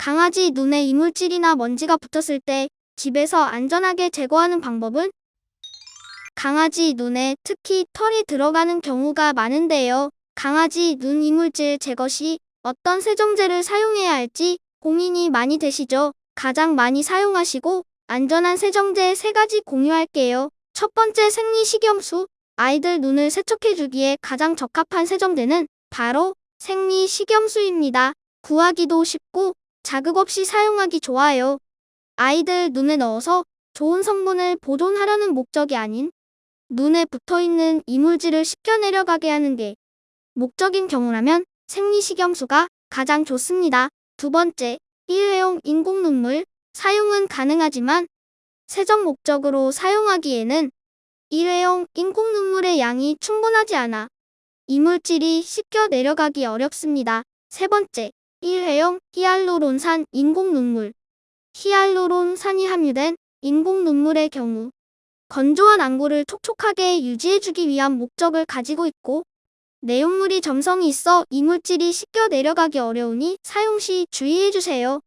강아지 눈에 이물질이나 먼지가 붙었을 때 집에서 안전하게 제거하는 방법은 강아지 눈에 특히 털이 들어가는 경우가 많은데요. 강아지 눈 이물질 제거 시 어떤 세정제를 사용해야 할지 고민이 많이 되시죠? 가장 많이 사용하시고 안전한 세정제 세 가지 공유할게요. 첫 번째 생리식염수. 아이들 눈을 세척해주기에 가장 적합한 세정제는 바로 생리식염수입니다. 구하기도 쉽고 자극 없이 사용하기 좋아요. 아이들 눈에 넣어서 좋은 성분을 보존하려는 목적이 아닌 눈에 붙어 있는 이물질을 씻겨 내려가게 하는 게 목적인 경우라면 생리식염수가 가장 좋습니다. 두 번째, 일회용 인공 눈물. 사용은 가능하지만 세정 목적으로 사용하기에는 일회용 인공 눈물의 양이 충분하지 않아 이물질이 씻겨 내려가기 어렵습니다. 세 번째, 일회용 히알루론산 인공 눈물. 히알루론산이 함유된 인공 눈물의 경우 건조한 안구를 촉촉하게 유지해주기 위한 목적을 가지고 있고 내용물이 점성이 있어 이물질이 씻겨 내려가기 어려우니 사용 시 주의해주세요.